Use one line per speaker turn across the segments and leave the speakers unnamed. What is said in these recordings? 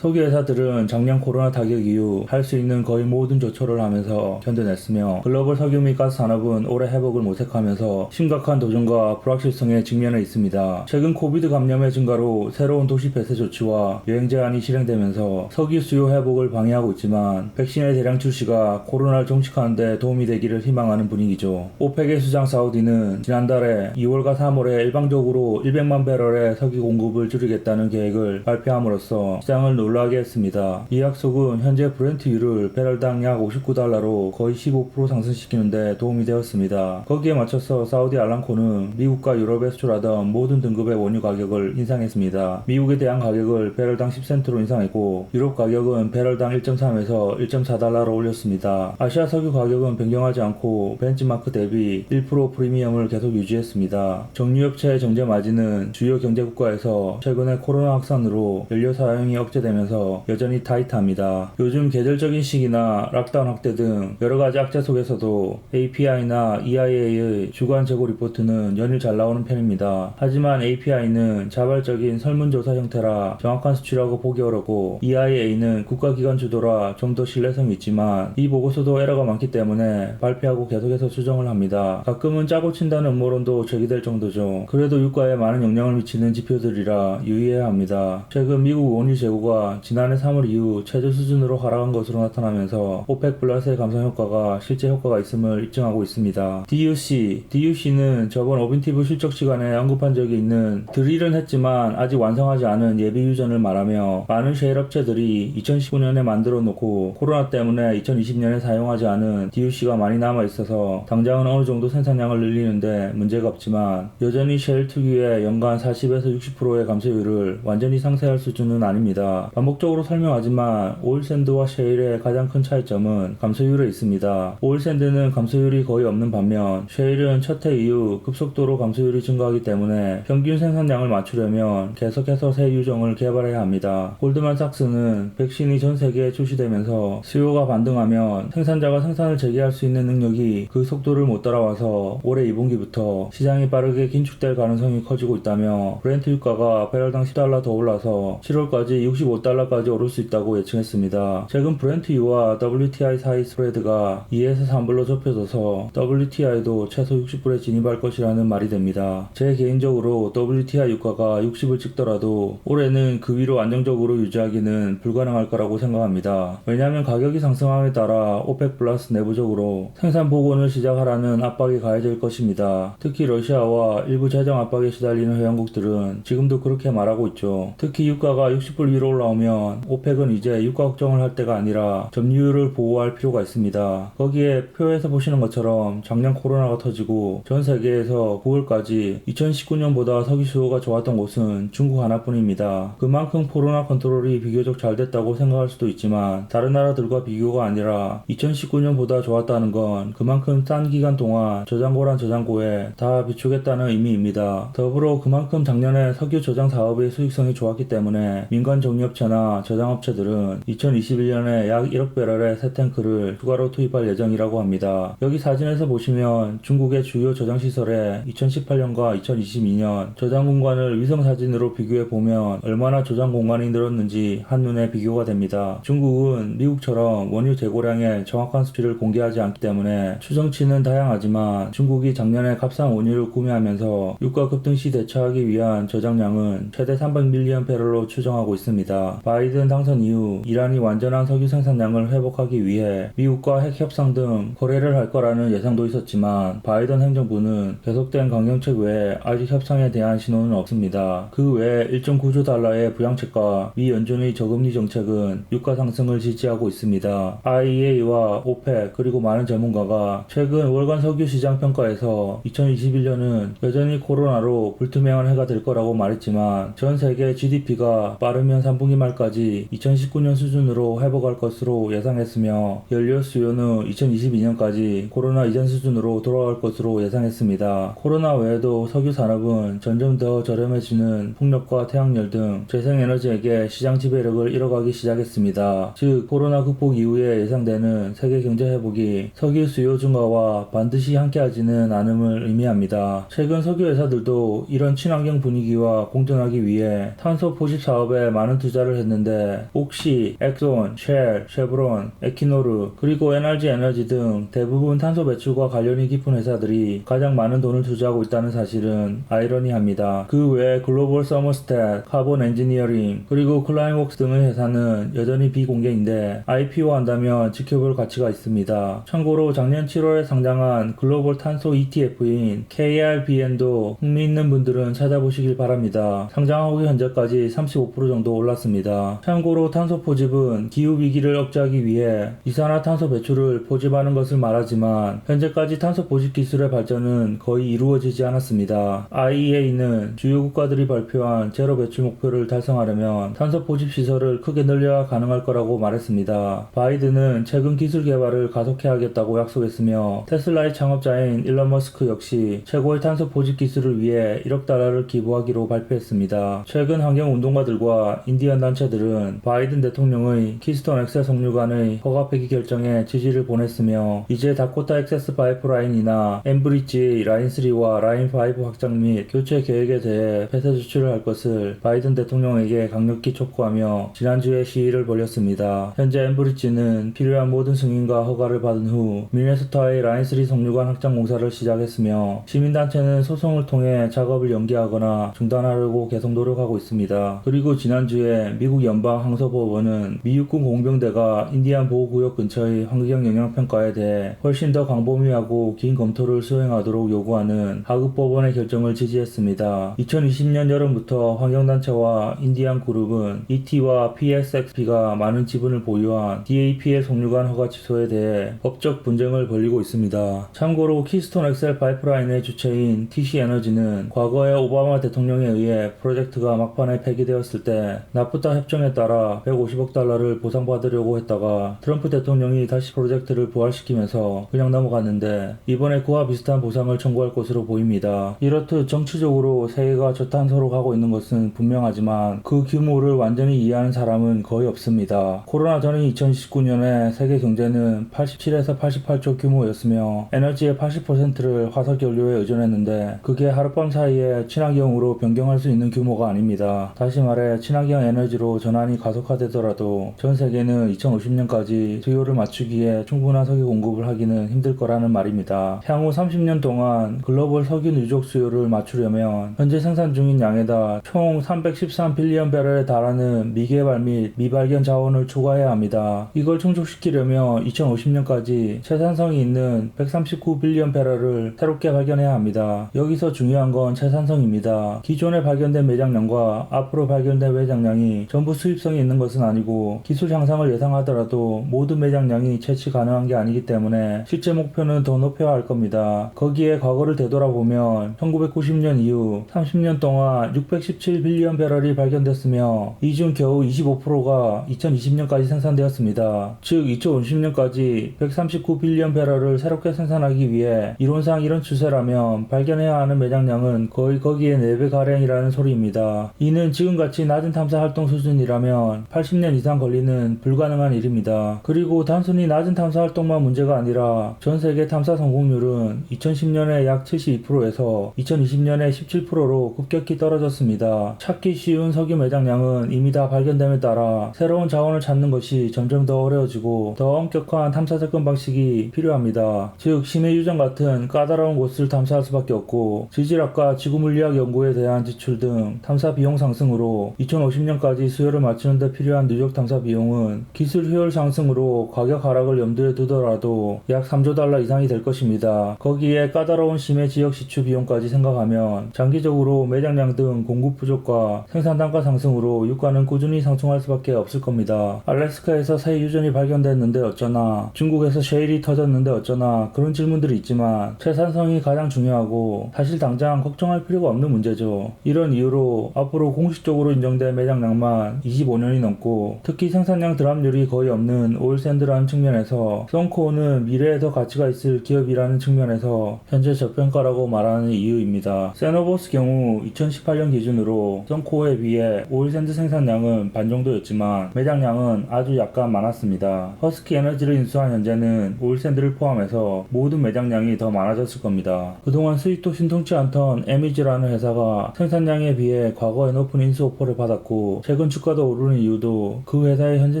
석유 회사들은 작년 코로나 타격 이후 할 수 있는 거의 모든 조처를 하면서 견뎌냈으며 글로벌 석유 및 가스 산업은 올해 회복을 모색하면서 심각한 도전과 불확실성에 직면해 있습니다. 최근 코비드 감염의 증가로 새로운 도시 폐쇄 조치와 여행 제한이 실행되면서 석유 수요 회복을 방해하고 있지만 백신의 대량 출시가 코로나를 종식하는 데 도움이 되기를 희망하는 분위기죠. 오펙의 수장 사우디는 지난달에 2월과 3월에 일방적으로 100만 배럴의 석유 공급을 줄이겠다는 계획을 발표함으로써 시장을 놀 라게 했습니다. 이 약속은 현재 브렌트유를 배럴당 약 59달러로 거의 15% 상승시키는데 도움이 되었습니다. 거기에 맞춰서 사우디 알람코는 미국과 유럽에 수출하던 모든 등급의 원유 가격을 인상했습니다. 미국에 대한 가격을 배럴당 10센트로 인상했고 유럽 가격은 배럴당 1.3에서 1.4달러로 올렸습니다. 아시아 석유 가격은 변경하지 않고 벤치마크 대비 1% 프리미엄을 계속 유지했습니다. 정유업체의 정제 마진은 주요 경제국가에서 최근에 코로나 확산으로 연료 사용이 억제되면 서 여전히 타이트합니다. 요즘 계절적인 시기나 락다운 확대 등 여러 가지 악재 속에서도 API나 EIA의 주간 재고 리포트는 연일 잘 나오는 편입니다. 하지만 API는 자발적인 설문조사 형태라 정확한 수치라고 보기 어렵고 EIA는 국가기관 주도라 좀 더 신뢰성이 있지만 이 보고서도 에러가 많기 때문에 발표하고 계속해서 수정을 합니다. 가끔은 짜고 친다는 음모론도 제기될 정도죠. 그래도 유가에 많은 영향을 미치는 지표들이라 유의해야 합니다. 최근 미국 원유 재고가 지난해 3월 이후 최저 수준으로 하락한 것으로 나타나면서 오펙 플러스의 감소 효과가 실제 효과가 있음을 입증하고 있습니다. DUC, DUC는 저번 오빈티브 실적 시간에 언급한 적이 있는 드릴은 했지만 아직 완성하지 않은 예비 유전을 말하며 많은 셰일 업체들이 2019년에 만들어 놓고 코로나 때문에 2020년에 사용하지 않은 DUC가 많이 남아 있어서 당장은 어느 정도 생산량을 늘리는데 문제가 없지만 여전히 셰일 특유의 연간 40에서 60%의 감소율을 완전히 상쇄할 수준은 아닙니다. 반복적으로 설명하지만 오일샌드와 셰일의 가장 큰 차이점은 감소율에 있습니다. 오일샌드는 감소율이 거의 없는 반면 셰일은 첫해 이후 급속도로 감소율이 증가하기 때문에 평균 생산량을 맞추려면 계속해서 새 유종을 개발해야 합니다. 골드만삭스는 백신이 전 세계에 출시되면서 수요가 반등하면 생산자가 생산을 재개할 수 있는 능력이 그 속도를 못 따라와서 올해 2분기부터 시장이 빠르게 긴축될 가능성이 커지고 있다며 브렌트 유가가 배럴당 10달러 더 올라서 7월까지 65 달러까지 오를 수 있다고 예측했습니다. 최근 브렌트유와 WTI 사이 스프레드가 2에서 3불로 좁혀져서 WTI도 최소 60불에 진입할 것이라는 말이 됩니다. 제 개인적으로 WTI 유가가 60을 찍더라도 올해는 그 위로 안정적으로 유지하기는 불가능할 거라고 생각합니다. 왜냐하면 가격이 상승함에 따라 오펙 플러스 내부적으로 생산 복원을 시작하라는 압박이 가해질 것입니다. 특히 러시아와 일부 재정 압박에 시달리는 회원국들은 지금도 그렇게 말하고 있죠. 특히 유가가 60불 위로 올라 오면 오펙은 이제 유가 걱정을 할 때가 아니라 점유율을 보호할 필요가 있습니다. 거기에 표에서 보시는 것처럼 작년 코로나가 터지고 전 세계에서 9월까지 2019년보다 석유 수요가 좋았던 곳은 중국 하나뿐입니다. 그만큼 코로나 컨트롤이 비교적 잘 됐다고 생각할 수도 있지만 다른 나라들과 비교가 아니라 2019년보다 좋았다는 건 그만큼 싼 기간 동안 저장고란 저장고에 다 비추겠다는 의미입니다. 더불어 그만큼 작년에 석유 저장 사업의 수익성이 좋았기 때문에 민간 정유업 체나 저장업체들은 2021년에 약 1억 배럴의 새 탱크를 추가로 투입할 예정이라고 합니다. 여기 사진에서 보시면 중국의 주요 저장 시설에 2018년과 2022년 저장 공간을 위성 사진으로 비교해 보면 얼마나 저장 공간이 늘었는지 한눈에 비교가 됩니다. 중국은 미국처럼 원유 재고량의 정확한 수치를 공개하지 않기 때문에 추정치는 다양하지만 중국이 작년에 값싼 원유를 구매하면서 유가 급등 시 대처하기 위한 저장량은 최대 300밀리언 배럴로 추정하고 있습니다. 바이든 당선 이후 이란이 완전한 석유 생산량을 회복하기 위해 미국과 핵 협상 등 거래를 할 거라는 예상도 있었지만 바이든 행정부는 계속된 강경책 외에 아직 협상에 대한 신호는 없습니다. 그 외에 1.9조 달러의 부양책과 미 연준의 저금리 정책은 유가 상승을 지지하고 있습니다. IEA와 OPEC 그리고 많은 전문가가 최근 월간 석유 시장 평가에서 2021년은 여전히 코로나로 불투명한 해가 될 거라고 말했지만 전 세계 GDP가 빠르면 3분기 말까지 2019년 수준으로 회복할 것으로 예상했으며 연료 수요는 2022년까지 코로나 이전 수준으로 돌아갈 것으로 예상했습니다. 코로나 외에도 석유 산업은 점점 더 저렴해지는 풍력과 태양열 등 재생에너지에게 시장 지배력을 잃어가기 시작했습니다. 즉 코로나 극복 이후에 예상되는 세계 경제 회복이 석유 수요 증가와 반드시 함께하지는 않음을 의미합니다. 최근 석유 회사들도 이런 친환경 분위기와 공존하기 위해 탄소 포집 사업에 많은 투자를 투자를 했는데 옥시, 엑손, 쉘, 쉐브론, 에키노르 그리고 NRG 에너지 등 대부분 탄소 배출과 관련이 깊은 회사들이 가장 많은 돈을 투자하고 있다는 사실은 아이러니합니다. 그 외에 글로벌 서머스탯, 카본 엔지니어링 그리고 클라이웍스 등의 회사는 여전히 비공개인데 IPO 한다면 지켜볼 가치가 있습니다. 참고로 작년 7월에 상장한 글로벌 탄소 ETF인 KRBN도 흥미있는 분들은 찾아보시길 바랍니다. 상장하기 현재까지 35% 정도 올랐 습니다. 참고로 탄소 포집은 기후 위기를 억제하기 위해 이산화탄소 배출을 포집하는 것을 말하지만 현재까지 탄소 포집 기술의 발전은 거의 이루어지지 않았습니다. IEA는 주요 국가들이 발표한 제로 배출 목표를 달성하려면 탄소 포집 시설을 크게 늘려야 가능할 거라고 말했습니다. 바이든은 최근 기술 개발을 가속해야겠다고 약속했으며 테슬라의 창업자인 일론 머스크 역시 최고의 탄소 포집 기술을 위해 1억 달러를 기부하기로 발표했습니다. 최근 환경 운동가들과 인디언 단체들은 바이든 대통령의 키스톤 엑셀 석유관의 허가 폐기 결정에 지지를 보냈으며 이제 다코타 액세스 파이프라인이나 엠브리지 라인 3와 라인 5 확장 및 교체 계획에 대해 폐쇄 조치를 할 것을 바이든 대통령에게 강력히 촉구하며 지난주에 시위를 벌였습니다. 현재 엠브리지는 필요한 모든 승인과 허가를 받은 후 미네소타의 라인 3 석유관 확장 공사를 시작했으며 시민단체는 소송을 통해 작업을 연기하거나 중단하려고 계속 노력하고 있습니다. 그리고 지난주에 미국 연방 항소법원은 미 육군 공병대가 인디안 보호구역 근처의 환경 영향 평가에 대해 훨씬 더 광범위하고 긴 검토를 수행하도록 요구하는 하급 법원의 결정을 지지했습니다. 2020년 여름부터 환경단체와 인디안 그룹은 ET와 PSXP가 많은 지분을 보유한 DAP의 송유관 허가 취소에 대해 법적 분쟁을 벌이고 있습니다. 참고로 키스톤 엑셀 파이프라인의 주체인 TC 에너지는 과거에 오바마 대통령에 의해 프로젝트가 막판에 폐기되었을 때 나프타 협정에 따라 150억 달러를 보상받으려고 했다가 트럼프 대통령이 다시 프로젝트를 부활시키면서 그냥 넘어갔는데 이번에 그와 비슷한 보상을 청구할 것으로 보입니다. 이렇듯 정치적으로 세계가 저탄소로 가고 있는 것은 분명하지만 그 규모를 완전히 이해하는 사람은 거의 없습니다. 코로나 전인 2019년에 세계 경제는 87에서 88조 규모였으며 에너지의 80%를 화석 연료에 의존했는데 그게 하룻밤 사이에 친환경으로 변경할 수 있는 규모가 아닙니다. 다시 말해 친환경 에너지 로 전환이 가속화되더라도 전 세계는 2050년까지 수요를 맞추기에 충분한 석유 공급을 하기는 힘들 거라는 말입니다. 향후 30년 동안 글로벌 석유 누적 수요를 맞추려면 현재 생산 중인 양에다 총 313 빌리언 배럴에 달하는 미개발 및 미발견 자원을 추가해야 합니다. 이걸 충족시키려면 2050년까지 채산성이 있는 139 빌리언 배럴을 새롭게 발견해야 합니다. 여기서 중요한 건 채산성입니다. 기존에 발견된 매장량과 앞으로 발견된 매장량이 전부 수입성이 있는 것은 아니고 기술 향상을 예상하더라도 모든 매장량이 채취 가능한 게 아니기 때문에 실제 목표는 더 높여야 할 겁니다. 거기에 과거를 되돌아보면 1990년 이후 30년 동안 617 빌리언 배럴이 발견됐으며 이 중 겨우 25%가 2020년까지 생산되었습니다. 즉 2050년까지 139 빌리언 배럴을 새롭게 생산하기 위해 이론상 이런 추세라면 발견해야 하는 매장량은 거의 거기에 4배 가량이라는 소리입니다. 이는 지금같이 낮은 탐사 활동 수준이라면 80년 이상 걸리는 불가능한 일입니다. 그리고 단순히 낮은 탐사 활동만 문제가 아니라 전 세계 탐사 성공률은 2010년에 약 72%에서 2020년에 17%로 급격히 떨어졌습니다. 찾기 쉬운 석유 매장량은 이미 다 발견됨에 따라 새로운 자원을 찾는 것이 점점 더 어려워지고 더 엄격한 탐사 접근 방식이 필요합니다. 즉 심해 유전 같은 까다로운 곳을 탐사할 수밖에 없고 지질학과 지구물리학 연구에 대한 지출 등 탐사 비용 상승으로 2050년까지 수요를 맞추는 데 필요한 누적 탐사 비용은 기술 효율 상승으로 가격 하락을 염두에 두더라도 약 3조 달러 이상이 될 것입니다. 거기에 까다로운 심해 지역 시추 비용까지 생각하면 장기적으로 매장량 등 공급 부족과 생산 단가 상승으로 유가는 꾸준히 상승할 수밖에 없을 겁니다. 알래스카에서 새 유전이 발견됐는데 어쩌나 중국에서 쉐일이 터졌는데 어쩌나 그런 질문들이 있지만 채산성이 가장 중요하고 사실 당장 걱정할 필요가 없는 문제죠. 이런 이유로 앞으로 공식적으로 인정된 매장량만 25년이 넘고 특히 생산량 드랍률이 거의 없는 오일샌드라는 측면에서 썬코어는 미래에 더 가치가 있을 기업이라는 측면에서 현재 저평가라고 말하는 이유입니다. 세노보스 경우 2018년 기준으로 썬코어에 비해 오일샌드 생산량은 반 정도였지만 매장량은 아주 약간 많았습니다. 허스키 에너지를 인수한 현재는 오일샌드를 포함해서 모든 매장량이 더 많아졌을 겁니다. 그동안 수익도 신통치 않던 에미지라는 회사가 생산량에 비해 과거에 높은 인수 오퍼를 받았고 주가도 오르는 이유도 그 회사의 현재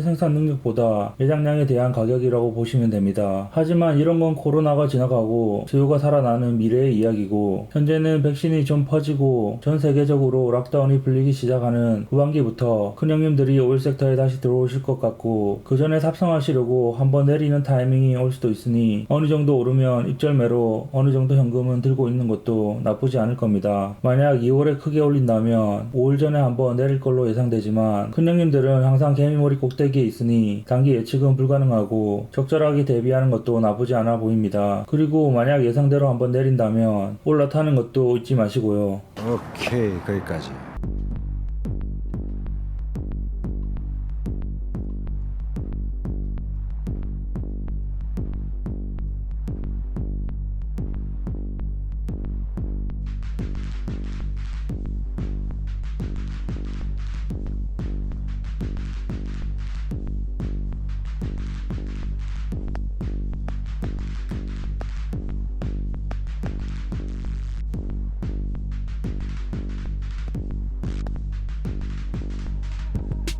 생산 능력보다 예상량에 대한 가격이라고 보시면 됩니다. 하지만 이런 건 코로나가 지나가고 수요가 살아나는 미래의 이야기고 현재는 백신이 좀 퍼지고 전 세계적으로 락다운이 풀리기 시작하는 후반기부터 큰 형님들이 오일 섹터에 다시 들어오실 것 같고 그 전에 탑승하시려고 한번 내리는 타이밍이 올 수도 있으니 어느 정도 오르면 입절매로 어느 정도 현금은 들고 있는 것도 나쁘지 않을 겁니다. 만약 2월에 크게 올린다면 5일 전에 한번 내릴 걸로 예상되지 만 큰 형님들은 항상 개미머리 꼭대기에 있으니 단기 예측은 불가능하고 적절하게 대비하는 것도 나쁘지 않아 보입니다. 그리고 만약 예상대로 한번 내린다면 올라타는 것도 잊지 마시고요.
오케이 거기까지